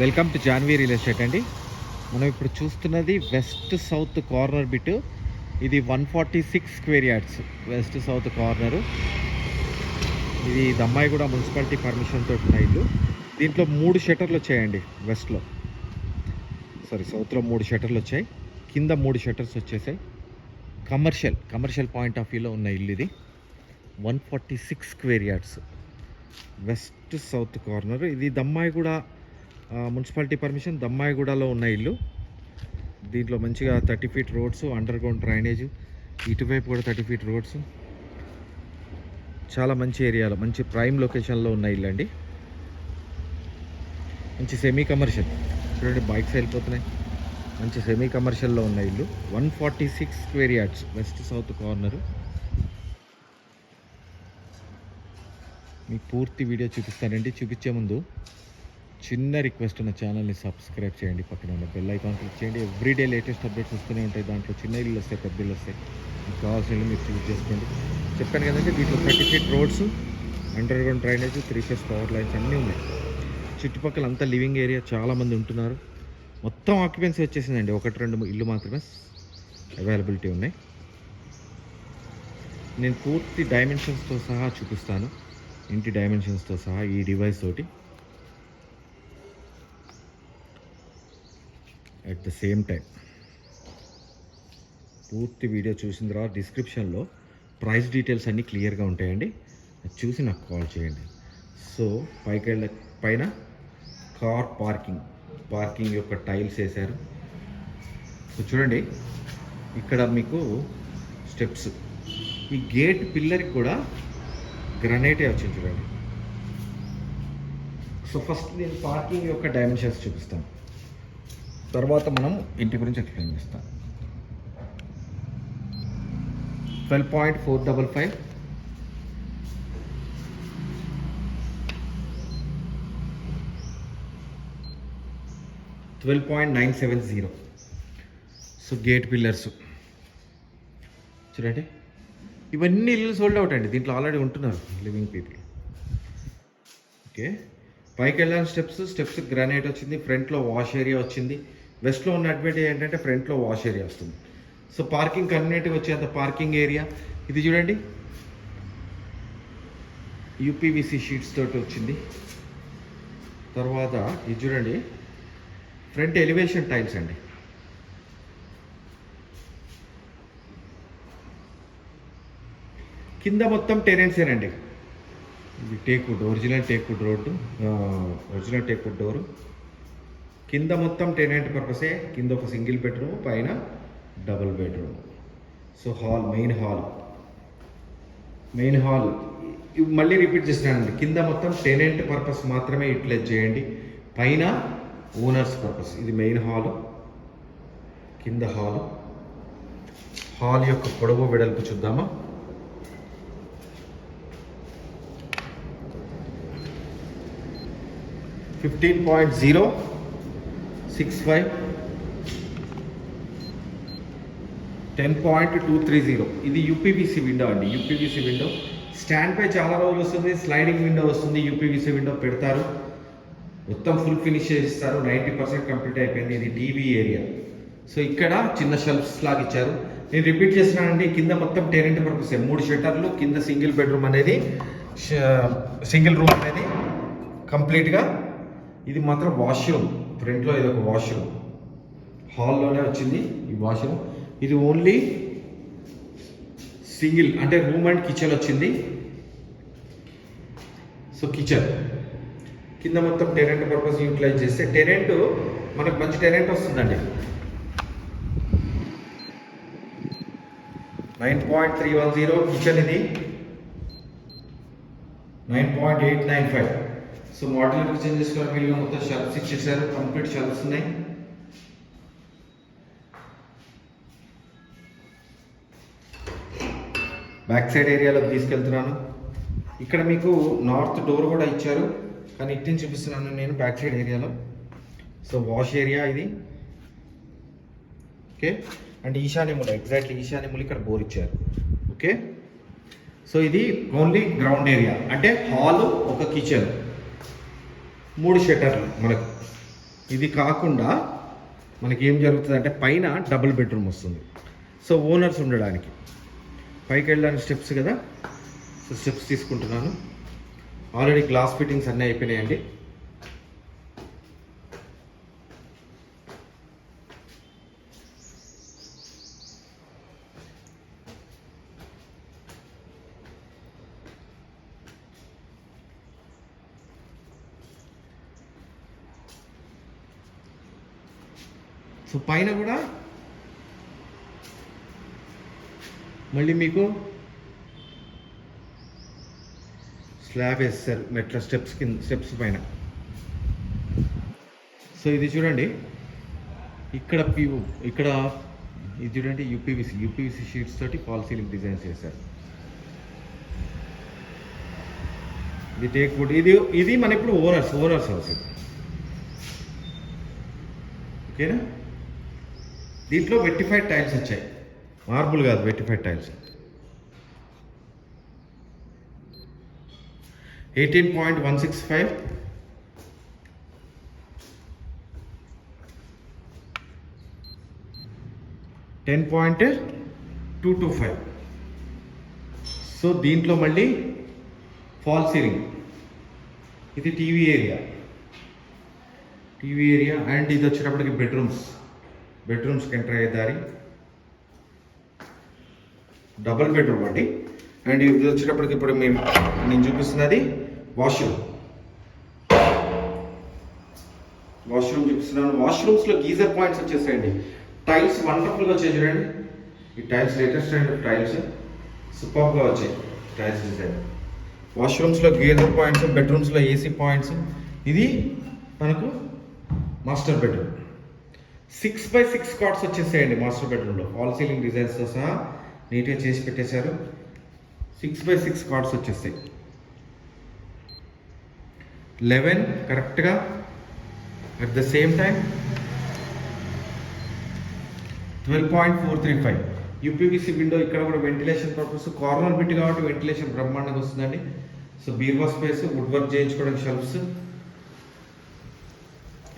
Welcome to Janvi real estate అండి. మనం ఇప్పుడు చూస్తున్నది వెస్ట్ సౌత్ కార్నర్ బిట్. ఇది one forty six square yards west south corner. ఇది దమ్మాయిగూడ మున్సిపాలిటీ పర్మిషన్తో ఉన్న ఇల్లు. దీంట్లో మూడు షట్టర్లు వచ్చాయండి వెస్ట్లో. సారీ సౌత్లో మూడు షట్టర్లు వచ్చాయి. కింద మూడు షట్టర్స్ వచ్చేసాయి. కమర్షియల్ కమర్షియల్ పాయింట్ ఆఫ్ వ్యూలో ఉన్న ఇల్లు ఇది. One forty six square yards west south corner. ఇది దమ్మాయిగూడ కూడా మున్సిపాలిటీ పర్మిషన్ దమ్మాయిగూడలో ఉన్న ఇల్లు. దీంట్లో మంచిగా thirty feet roads underground drainage ఇటువైపు కూడా థర్టీ ఫీట్ రోడ్స్. చాలా మంచి ఏరియాలో మంచి ప్రైమ్ లొకేషన్లో ఉన్న ఇల్లు అండి మంచి సెమీ కమర్షియల్ చూడండి బైక్స్ వెళ్ళిపోతున్నాయి. మంచి సెమీ కమర్షియల్లో ఉన్న ఇల్లు. One forty six square yards west south corner మీకు పూర్తి వీడియో చూపిస్తానండి. చూపించే ముందు చిన్న రిక్వెస్ట్ ఉన్న ఛానల్ని సబ్స్క్రైబ్ చేయండి పక్కన ఉన్న బెల్ ఐకాన్ క్లిక్ చేయండి. ఎవ్రీడే లేటెస్ట్ అప్డేట్స్ వస్తూనే ఉంటాయి. దాంట్లో చిన్న ఇల్లు వస్తాయి పెద్ద ఇల్లు వస్తాయి. మీకు కావాల్సిన మీరు చూస్ చేసుకోండి. చెప్పాను కదండి దీంట్లో thirty feet roads underground drainage three phase power lines అన్నీ ఉన్నాయి. చుట్టుపక్కల అంతా లివింగ్ ఏరియా చాలామంది ఉంటున్నారు. మొత్తం ఆక్యుపెన్సీ వచ్చేసిందండి. ఒకటి రెండు ఇల్లు మాత్రమే అవైలబిలిటీ ఉన్నాయి. నేను పూర్తి డైమెన్షన్స్తో సహా చూపిస్తాను. ఇంటి డైమెన్షన్స్తో సహా ఈ డివైస్ తోటి. అట్ ద సేమ్ టైం పూర్తి వీడియో చూసిన తర్వాత డిస్క్రిప్షన్లో ప్రైస్ డీటెయిల్స్ అన్నీ క్లియర్గా ఉంటాయండి. చూసి నాకు కాల్ చేయండి. సో పైకి వెళ్ళ పైన కార్ పార్కింగ్ పార్కింగ్ యొక్క టైల్స్ వేశారు. సో చూడండి ఇక్కడ మీకు స్టెప్స్ ఈ గేట్ పిల్లర్కి కూడా గ్రనైటే వచ్చింది చూడండి. సో ఫస్ట్ నేను పార్కింగ్ యొక్క డైమెన్షన్స్ చూపిస్తాను. తర్వాత మనం ఇంటి గురించి ఎక్స్ప్లెయిన్ చేస్తాం. Twelve point four double five. Twelve point nine seven zero. So gate pillars. చూడండి. ఇవన్నీ ఇల్లు సోల్డ్ అవుట్ అండి. దీంట్లో ఆల్రెడీ ఉంటున్నారు లివింగ్ పీపుల్ ఓకే పైకి వెళ్ళాలని స్టెప్స్. స్టెప్స్ గ్రానైట్ వచ్చింది. ఫ్రంట్లో వాష్ ఏరియా వచ్చింది. వెస్ట్లో ఉన్న అడ్వాంటేజ్ ఏంటంటే ఫ్రంట్లో వాష్ ఏరియా వస్తుంది. సో పార్కింగ్ కన్వీనియంట్ వచ్చేంత పార్కింగ్ ఏరియా ఇది చూడండి. యూపీవీసీ షీట్స్ తోటి వచ్చింది. తర్వాత ఇది చూడండి. ఫ్రంట్ ఎలివేషన్ టైల్స్ అండి. కింద మొత్తం టెరెన్సేనండి ఇది teakwood original teakwood road original teakwood door. కింద మొత్తం టెనెంట్ పర్పసే కింద ఒక సింగిల్ బెడ్రూమ్ పైన double bedroom. So hall main hall. Main hall. ఇవి మళ్ళీ రిపీట్ చేస్తున్నానండి కింద మొత్తం టెనెంట్ పర్పస్ మాత్రమే యూటిలైజ్ చేయండి. పైన ఓనర్స్ పర్పస్ ఇది మెయిన్ హాల్. కింద హాల్. హాల్ యొక్క పొడవు వెడల్పు చూద్దామా? Fifteen point zero six five ten point two three zero ఇది యూపీవీసీ విండో అండి. యూపీవీసీ విండో స్టాండ్ పై చాలా రోజులు వస్తుంది. స్లైడింగ్ విండో వస్తుంది. యూపీవీసీ విండో పెడతారు. మొత్తం ఫుల్ ఫినిష్ చేస్తారు నైంటీ పర్సెంట్ కంప్లీట్ అయిపోయింది. ఇది టీవీ ఏరియా సో ఇక్కడ చిన్న షెల్ఫ్స్ లాగా ఇచ్చారు. నేను రిపీట్ చేస్తున్నానండి కింద మొత్తం టెనెంట్ పర్పస్ మూడు షట్టర్లు కింద సింగిల్ బెడ్రూమ్ అనేది సింగిల్ రూమ్ అనేది కంప్లీట్గా ఇది మాత్రం వాష్రూమ్ ఫ్రంట్లో ఇది ఒక వాష్రూమ్. హాల్లోనే వచ్చింది ఈ వాష్రూమ్. ఇది ఓన్లీ సింగిల్ అంటే రూమ్ అండ్ కిచెన్ వచ్చింది. So kitchen. కింద మొత్తం టెరెంట్ పర్పస్ యూటిలైజ్ చేస్తే టెరెంట్ మనకు మంచి టెరెంట్ వస్తుందండి. Nine point three one zero kitchen ఇది. Nine point eight nine five. So model kitchen చేసుకోవడం వీళ్ళు మొత్తం షెల్ఫ్స్ ఇచ్చేసారు కంప్లీట్ షెల్ఫ్స్ ఉన్నాయి. బ్యాక్ సైడ్ ఏరియాలోకి తీసుకెళ్తున్నాను. ఇక్కడ మీకు నార్త్ డోర్ కూడా ఇచ్చారు. కానీ ఇట్టిని చూపిస్తున్నాను నేను బ్యాక్ సైడ్ ఏరియాలో సో వాష్ ఏరియా ఇది. ఓకే అండ్ ఈశాన్యములు ఎగ్జాక్ట్లీ ఈశాన్యములు ఇక్కడ బోర్ ఇచ్చారు. ఓకే సో ఇది ఓన్లీ గ్రౌండ్ ఏరియా అంటే హాల్ ఒక కిచెన్ మూడు షట్టర్లు మనకు. ఇది కాకుండా మనకి ఏం జరుగుతుంది అంటే పైన డబుల్ బెడ్రూమ్ వస్తుంది. సో ఓనర్స్ ఉండడానికి. పైకి వెళ్ళడానికి స్టెప్స్ కదా. సో స్టెప్స్ తీసుకుంటున్నాను. ఆల్రెడీ గ్లాస్ ఫిట్టింగ్స్ అన్నీ అయిపోయినాయండి. సో పైన కూడా మళ్ళీ మీకు స్లాబ్ వేస్తారు మెట్ల స్టెప్స్ కింద స్టెప్స్ పైన. సో ఇది చూడండి. ఇక్కడ పివు ఇక్కడ ఇది చూడండి యూపీవీసీ యూపీవీసీ షీట్స్ తోటి ఫాల్ సీలింగ్ డిజైన్స్ చేశారు. ఇది టేక్ వుడ్ ఇది ఇది మన ఇప్పుడు ఓనర్స్ ఓనర్స్ హౌస్ ఓకేనా? దీంట్లో వెట్టిఫైడ్ టైల్స్ వచ్చాయి. మార్బుల్ కాదు vitrified tiles eighteen point one six five. Ten point two two five. So దీంట్లో మళ్ళీ ఫాల్ సీలింగ్. ఇది TV area. TV area and ఇది వచ్చేటప్పటికి బెడ్రూమ్స్. బెడ్రూమ్స్కి ఎంటర్ అయ్యే దారి. డబుల్ బెడ్రూమ్ అండి. అండ్ ఇది వచ్చేటప్పటికి ఇప్పుడు మేము నేను చూపిస్తున్నది వాష్రూమ్ వాష్రూమ్ చూపిస్తున్నాను. వాష్రూమ్స్లో గీజర్ పాయింట్స్ వచ్చేసాయండి. టైల్స్ వండర్ఫుల్గా వచ్చాయి చూడండి. ఈ టైల్స్ లేటెస్ట్ అండ్ టైల్స్ సూపర్గా వచ్చాయి. టైల్స్ డిజైన్ వాష్రూమ్స్లో గీజర్ పాయింట్స్ బెడ్రూమ్స్లో ఏసీ పాయింట్స్. ఇది మనకు master bedroom six by six cards వచ్చేసాయండి master బెడ్రూమ్లో ఫాల్ సీలింగ్ డిజైన్స్తో సహా నీట్గా చేసి పెట్టేశారు. సిక్స్ బై సిక్స్ కార్డ్స్ వచ్చేస్తాయి. లెవెన్ కరెక్ట్గా at the same time twelve point four three five UPVC window ఇక్కడ కూడా వెంటిలేషన్ పర్పస్ కార్నర్ బిట్ కాబట్టి వెంటిలేషన్ బ్రహ్మాండంగా వస్తుందండి. సో బీర్వా స్పేస్ వుడ్ వర్క్ చేయించుకోవడానికి షెల్ఫ్స్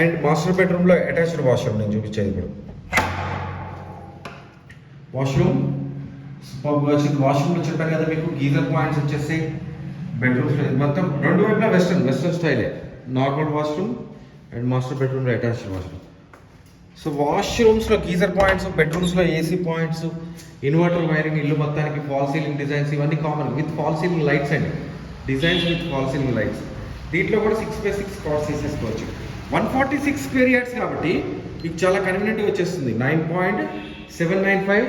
అండ్ మాస్టర్ బెడ్రూమ్లో అటాచ్డ్ వాష్రూమ్ నేను చూపించేది ఇప్పుడు. వాష్రూమ్? వచ్చింది వాష్రూమ్లో చెప్పాను కదా మీకు గీజర్ పాయింట్స్ వచ్చేసి బెడ్రూమ్స్ మొత్తం రెండు వైపులా వెస్ట్రన్ వెస్ట్రన్ స్టైలే. నార్మల్ వాష్రూమ్ అండ్ మాస్టర్ బెడ్రూమ్లో అటాచ్డ్ వాష్రూమ్. సో వాష్రూమ్స్లో గీజర్ పాయింట్స్ బెడ్రూమ్స్లో ఏసీ పాయింట్స్ ఇన్వర్టర్ వైరింగ్ ఇల్లు మొత్తానికి ఫాల్ సీలింగ్ డిజైన్స్ ఇవన్నీ common with fall ceiling lights అండి. Designs with fall ceiling lights. దీంట్లో కూడా సిక్స్ బై సిక్స్ కార్డ్స్ తీసేసుకోవచ్చు one forty six square yards కాబట్టి మీకు చాలా కన్వీనియంట్గా వచ్చేస్తుంది. Nine point seven nine five.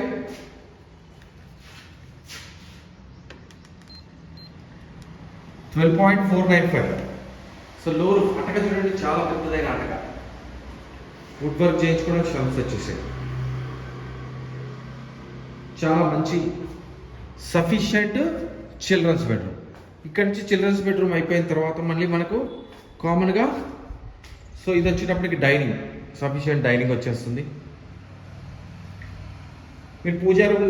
Twelve point four nine five so లోరు అటక చూడండి చాలా పెద్దదైన అటక. వుడ్ వర్క్ చేయించుకోవడానికి షెల్ఫ్స్ వచ్చేసాయి. చాలా మంచి సఫిషియంట్ చిల్డ్రన్స్ బెడ్రూమ్ ఇక్కడ నుంచి చిల్డ్రన్స్ బెడ్రూమ్ అయిపోయిన తర్వాత మళ్ళీ మనకు కామన్గా సో ఇది వచ్చేటప్పటికి డైనింగ్ సఫిషియంట్ డైనింగ్ వచ్చేస్తుంది. మీరు pooja room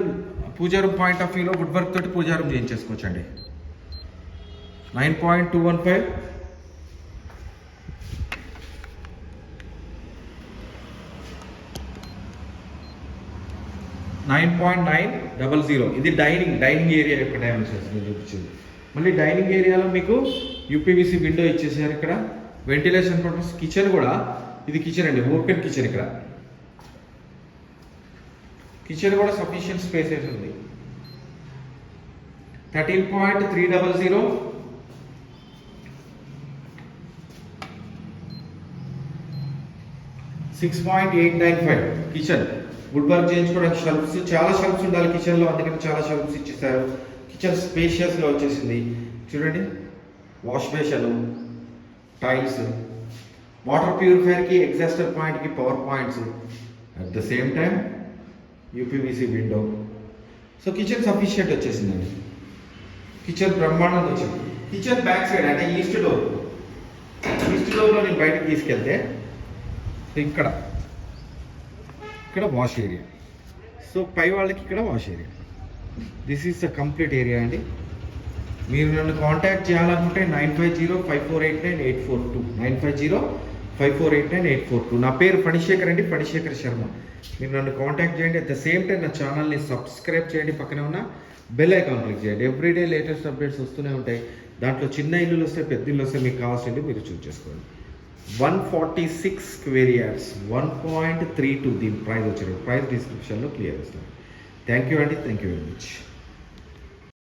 pooja room point of వ్యూలో వుడ్ వర్క్ తోటి పూజా room చేయించేసుకోవచ్చండి. Nine point two one five nine point nine double zero ఇది డైనింగ్ డైనింగ్ ఏరియా యొక్క డైమెన్షన్స్ నేను చూపించింది. మళ్ళీ డైనింగ్ ఏరియాలో మీకు యూపీవీసీ విండో ఇచ్చేసారు ఇక్కడ. వెంటిలేషన్ పర్పస్ కిచెన్ కూడా ఇది కిచెన్ అండి ఓపెన్ కిచెన్ ఇక్కడ. కిచెన్ కూడా సఫిషియంట్ స్పేసెస్ ఉంది. Thirteen point three double zero. Six point eight nine five kitchen. Wood work చేయించుకోవడానికి షెల్ఫ్స్ చాలా షెల్ఫ్స్ ఉండాలి కిచెన్లో అందుకని చాలా షెల్ఫ్స్ ఇచ్చేసారు. కిచెన్ స్పేషియస్గా వచ్చేసింది. చూడండి వాష్ బేషన్ టైల్స్ వాటర్ ప్యూరిఫైర్కి ఎగ్జాస్టర్ పాయింట్కి power points at the same time UPVC window so kitchen sufficient వచ్చేసిందండి. కిచెన్ బ్రహ్మాండంగా వచ్చింది కిచెన్ బ్యాక్ సైడ్ అంటే ఈస్ట్ డోర్ ఈస్ట్ డోర్లో నేను బయటకు తీసుకెళ్తే ఇక్కడ. ఇక్కడ వాష్ ఏరియా సో పై వాళ్ళకి ఇక్కడ wash area this is the complete area అండి. మీరు నన్ను కాంటాక్ట్ చేయాలనుకుంటే nine five zero five four eight nine eight four two. Nine five zero five four eight nine eight four two. నా పేరు ఫణిశేఖర్ అండి ఫణిశేఖర్ శర్మ. మీరు నన్ను కాంటాక్ట్ చేయండి. అట్ ద సేమ్ టైం నా ఛానల్ని సబ్స్క్రైబ్ చేయండి. పక్కనే ఉన్న బెల్ ఐకాన్ క్లిక్ చేయండి. ఎవ్రీడే లేటెస్ట్ అప్డేట్స్ వస్తూనే ఉంటాయి. దాంట్లో చిన్న ఇల్లులు వస్తే పెద్ద ఇల్లు వస్తే మీకు కావాల్సింది మీరు చూస్ చేసుకోండి. One forty six square yards one point three two దీని ప్రైస్ వచ్చారు ప్రైస్ డిస్క్రిప్షన్లో క్లియర్ ఇస్తాను థ్యాంక్ యూ అండి థ్యాంక్ యూ వెరీ మచ్